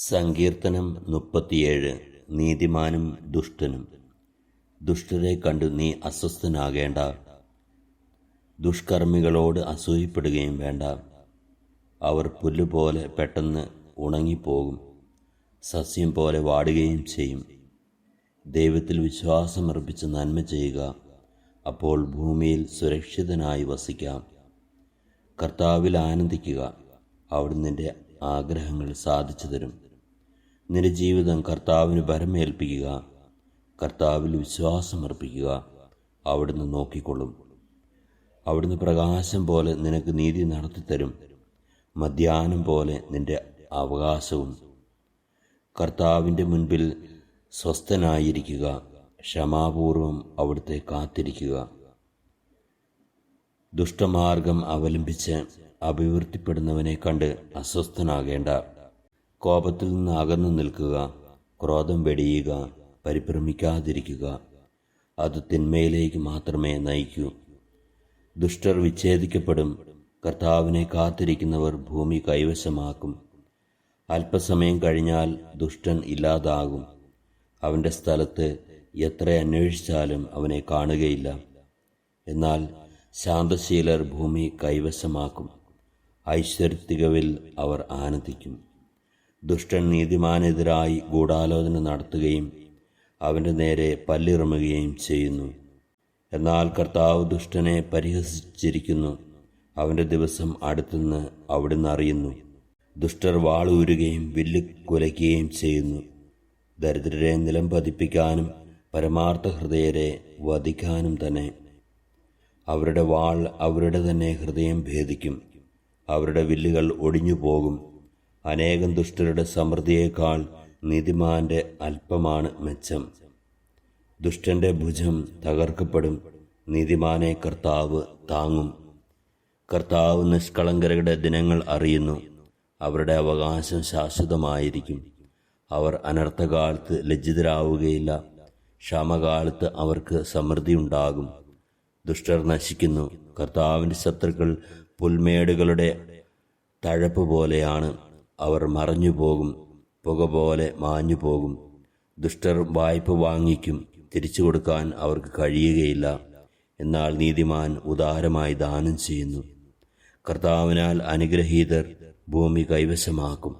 സങ്കീർത്തനം മുപ്പത്തിയേഴ്. നീതിമാനും ദുഷ്ടനും. ദുഷ്ടരെ കണ്ടു നീ അസ്വസ്ഥനാകേണ്ട. ദുഷ്കർമ്മികളോട് അസൂയപ്പെടുകയും വേണ്ട. അവർ പുല്ലുപോലെ പെട്ടെന്ന് ഉണങ്ങിപ്പോകും. സസ്യം പോലെ വാടുകയും ചെയ്യും. ദൈവത്തിൽ വിശ്വാസമർപ്പിച്ച് നന്മ ചെയ്യുക. അപ്പോൾ ഭൂമിയിൽ സുരക്ഷിതനായി വസിക്കാം. കർത്താവിൽ ആനന്ദിക്കുക. അവിടുന്ന് ആഗ്രഹങ്ങൾ സാധിച്ചു തരും. നിന്റെ ജീവിതം കർത്താവിന് ഭരമേൽപ്പിക്കുക കർത്താവിൽ വിശ്വാസമർപ്പിക്കുക അവിടുന്ന് നോക്കിക്കൊള്ളും. അവിടുന്ന് പ്രകാശം പോലെ നിനക്ക് നീതി നടത്തിത്തരും മധ്യാനം പോലെ നിന്റെ അവകാശവും. കർത്താവിന്റെ മുൻപിൽ സ്വസ്ഥനായിരിക്കുക ക്ഷമാപൂർവം അവിടുത്തെ കാത്തിരിക്കുക. ദുഷ്ടമാർഗം അവലംബിച്ച് അഭിവൃദ്ധിപ്പെടുന്നവനെ കണ്ട് അസ്വസ്ഥനാകേണ്ട. കോപത്തിൽ നിന്ന് അകന്നു നിൽക്കുക ക്രോധം വെടിയുക പരിഭ്രമിക്കാതിരിക്കുക അത് തിന്മയിലേക്ക് മാത്രമേ നയിക്കൂ. ദുഷ്ടർ വിച്ഛേദിക്കപ്പെടും കർത്താവിനെ കാത്തിരിക്കുന്നവർ ഭൂമി കൈവശമാക്കും. അല്പസമയം കഴിഞ്ഞാൽ ദുഷ്ടൻ ഇല്ലാതാകും. അവന്റെ സ്ഥലത്ത് എത്ര അന്വേഷിച്ചാലും അവനെ കാണുകയില്ല. എന്നാൽ ശാന്തശീലർ ഭൂമി കൈവശമാക്കും. ഐശ്വര്യത്തികവിൽ അവർ ആനന്ദിക്കും. ദുഷ്ടൻ നീതിമാനെതിരായി ഗൂഢാലോചന നടത്തുകയും അവന്റെ നേരെ പല്ലിറമുകയും ചെയ്യുന്നു. എന്നാൽ കർത്താവ് ദുഷ്ടനെ പരിഹസിച്ചിരിക്കുന്നു. അവന്റെ ദിവസം അടുത്തുനിന്ന് അവിടുന്ന് അറിയുന്നു. ദുഷ്ടർ വാളൂരുകയും വില്ല് കുലയ്ക്കുകയും ചെയ്യുന്നു. ദരിദ്രരെ നിലം പതിപ്പിക്കാനും പരമാർത്ഥ ഹൃദയരെ വധിക്കാനും തന്നെ. അവരുടെ വാൾ അവരുടെ തന്നെ ഹൃദയം ഭേദിക്കും. അവരുടെ വില്ലുകൾ ഒടിഞ്ഞു പോകും അനേകം ദുഷ്ടരുടെ സമൃദ്ധിയേക്കാൾ നീതിമാന്റെ അല്പമാണ് മെച്ചം. ദുഷ്ടന്റെ ഭുജം തകർക്കപ്പെടും നീതിമാനെ കർത്താവ് താങ്ങും. കർത്താവ് നിഷ്കളങ്കരുടെ ദിനങ്ങൾ അറിയുന്നു അവരുടെ അവകാശം ശാശ്വതമായിരിക്കും. അവർ അനർത്ഥകാലത്ത് ലജ്ജിതരാവുകയില്ല ക്ഷമകാലത്ത് അവർക്ക് സമൃദ്ധി ഉണ്ടാകും ദുഷ്ടർ നശിക്കുന്നു കർത്താവിന്റെ ശത്രുക്കൾ പുൽമേടുകളുടെ തഴപ്പ് പോലെയാണ്. അവർ മറഞ്ഞു പോകും പുക പോലെ മാഞ്ഞു പോകും ദുഷ്ടർ വായ്പ വാങ്ങിക്കും തിരിച്ചു കൊടുക്കാൻ അവർക്ക് കഴിയുകയില്ല. എന്നാൽ നീതിമാൻ ഉദാരമായി ദാനം ചെയ്യുന്നു. കർത്താവിനാൽ അനുഗ്രഹീതർ ഭൂമി കൈവശമാക്കും.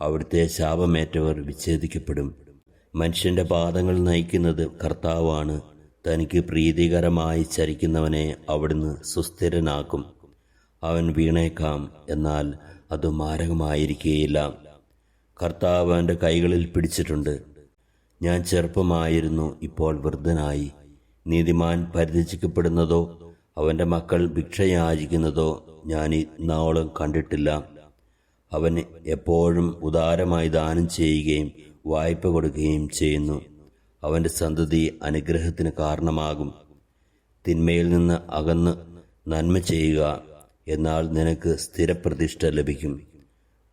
അവിടുത്തെ ശാപമേറ്റവർ വിച്ഛേദിക്കപ്പെടും. മനുഷ്യന്റെ പാദങ്ങൾ നയിക്കുന്നത് കർത്താവാണ്. തനിക്ക് പ്രീതികരമായി ചരിക്കുന്നവനെ അവിടുന്ന് സുസ്ഥിരനാക്കും. അവൻ വീണേക്കാം എന്നാൽ അത് മാരകമായിരിക്കുകയില്ല കർത്താവ് എന്റെ കൈകളിൽ പിടിച്ചിട്ടുണ്ട്. ഞാൻ ചെറുപ്പമായിരുന്നു ഇപ്പോൾ വൃദ്ധനായി. നീതിമാൻ പരിരചിക്കപ്പെടുന്നതോ അവന്റെ മക്കൾ ഭിക്ഷയാചിക്കുന്നതോ ഞാൻ ഇന്നോളം കണ്ടിട്ടില്ല. അവൻ എപ്പോഴും ഉദാരമായി ദാനം ചെയ്യുകയും വായ്പ കൊടുക്കുകയും ചെയ്യുന്നു. അവന്റെ സന്തതി അനുഗ്രഹത്തിന് കാരണമാകും. തിന്മയിൽ നിന്ന് അകന്ന് നന്മ ചെയ്യുക. എന്നാൽ നിനക്ക് സ്ഥിരപ്രതിഷ്ഠ ലഭിക്കും.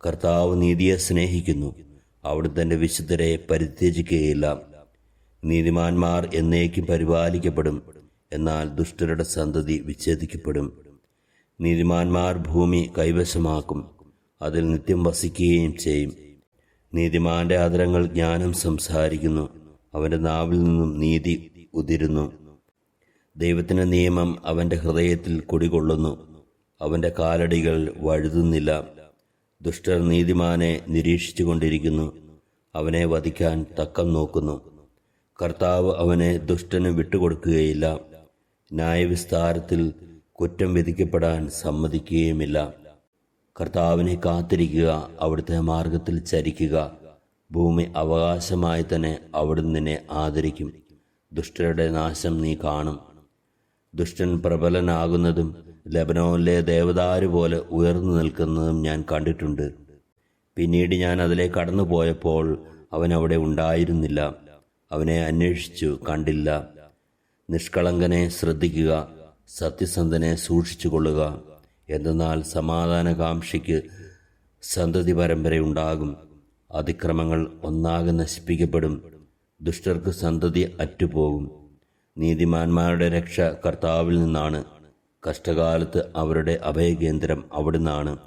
കർത്താവ് നീതിയെ സ്നേഹിക്കുന്നു. അവിടെ തന്റെ വിശുദ്ധരെ പരിത്യജിക്കുകയില്ല. നീതിമാന്മാർ എന്നേക്കും പരിപാലിക്കപ്പെടും. എന്നാൽ ദുഷ്ടരുടെ സന്തതി വിച്ഛേദിക്കപ്പെടും. നീതിമാന്മാർ ഭൂമി കൈവശമാക്കും. അതിൽ നിത്യം വസിക്കുകയും ചെയ്യും. നീതിമാന്റെ ആദരങ്ങൾ ജ്ഞാനം സംസാരിക്കുന്നു. അവന്റെ നാവിൽ നിന്നും നീതി ഉതിരുന്നു. ദൈവത്തിന്റെ നിയമം അവന്റെ ഹൃദയത്തിൽ കുടികൊള്ളുന്നു. അവന്റെ കാലടികൾ വഴുതുന്നില്ല. ദുഷ്ടർ നീതിമാനെ നിരീക്ഷിച്ചു കൊണ്ടിരിക്കുന്നു അവനെ വധിക്കാൻ തക്കം നോക്കുന്നു. കർത്താവ് അവനെ ദുഷ്ടന് വിട്ടുകൊടുക്കുകയില്ല. ന്യായവിസ്താരത്തിൽ കുറ്റം വിധിക്കപ്പെടാൻ സമ്മതിക്കുകയുമില്ല. കർത്താവിനെ കാത്തിരിക്കുക അവിടുത്തെ മാർഗത്തിൽ ചരിക്കുക. ഭൂമി അവകാശമായി തന്നെ അവിടുന്ന് നിന്നെ ആദരിക്കും. ദുഷ്ടരുടെ നാശം നീ കാണും. ദുഷ്ടൻ പ്രബലനാകുന്നതും ലബനോനിലെ ദേവദാര് പോലെ ഉയർന്നു നിൽക്കുന്നതും ഞാൻ കണ്ടിട്ടുണ്ട്. പിന്നീട് ഞാൻ അതിലെ കടന്നു പോയപ്പോൾ അവൻ അവിടെ ഉണ്ടായിരുന്നില്ല. അവനെ അന്വേഷിച്ചു കണ്ടില്ല. നിഷ്കളങ്കനെ ശ്രദ്ധിക്കുക സത്യസന്ധനെ സൂക്ഷിച്ചു കൊള്ളുക എന്തെന്നാൽ സമാധാനകാംക്ഷിക്ക് സന്തതി പരമ്പരയുണ്ടാകും അതിക്രമങ്ങൾ ഒന്നാകെ നശിപ്പിക്കപ്പെടും. ദുഷ്ടർക്ക് സന്തതി അറ്റുപോകും. നീതിമാന്മാരുടെ രക്ഷ കർത്താവിൽ നിന്നാണ്. കഷ്ടകാലത്ത് അവരുടെ അഭയകേന്ദ്രം അവിടുന്നാണ്.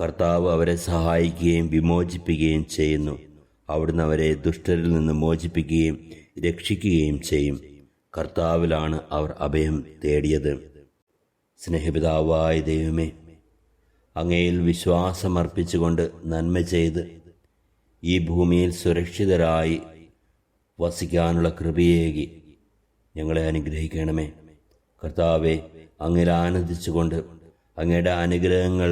കർത്താവ് അവരെ സഹായിക്കുകയും വിമോചിപ്പിക്കുകയും ചെയ്യുന്നു. അവിടുന്ന് അവരെ ദുഷ്ടരിൽ നിന്ന് മോചിപ്പിക്കുകയും രക്ഷിക്കുകയും ചെയ്യും. കർത്താവിലാണ് അവർ അഭയം തേടിയത്. സ്നേഹപിതാവായ ദൈവമേ അങ്ങയിൽ വിശ്വാസമർപ്പിച്ചുകൊണ്ട് നന്മ ചെയ്ത് ഈ ഭൂമിയിൽ സുരക്ഷിതരായി വസിക്കാനുള്ള കൃപയേകി ഞങ്ങളെ അനുഗ്രഹിക്കണമേ. കർത്താവെ അങ്ങിൽ ആനന്ദിച്ചുകൊണ്ട് അങ്ങയുടെ അനുഗ്രഹങ്ങൾ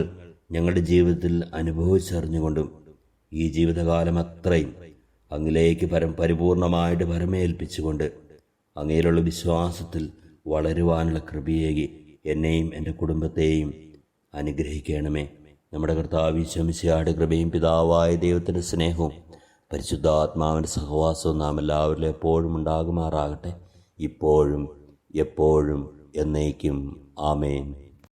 ഞങ്ങളുടെ ജീവിതത്തിൽ അനുഭവിച്ചറിഞ്ഞുകൊണ്ടും ഈ ജീവിതകാലം അത്രയും അങ്ങിലേക്ക് പരം പരിപൂർണമായിട്ട് പരമേൽപ്പിച്ചുകൊണ്ട് അങ്ങയിലുള്ള വിശ്വാസത്തിൽ വളരുവാനുള്ള കൃപയേകി എന്നെയും എന്റെ കുടുംബത്തെയും അനുഗ്രഹിക്കണമേ. നമ്മുടെ കർത്താവ് ശമിശയാട് കൃപയും പിതാവായ ദൈവത്തിന്റെ സ്നേഹവും പരിശുദ്ധാത്മാവിന്റെ സഹവാസവും നാം എല്ലാവരിലും എപ്പോഴും ഉണ്ടാകുമാറാകട്ടെ. ഇപ്പോഴും എപ്പോഴും എന്നേക്കും. ആമേൻ.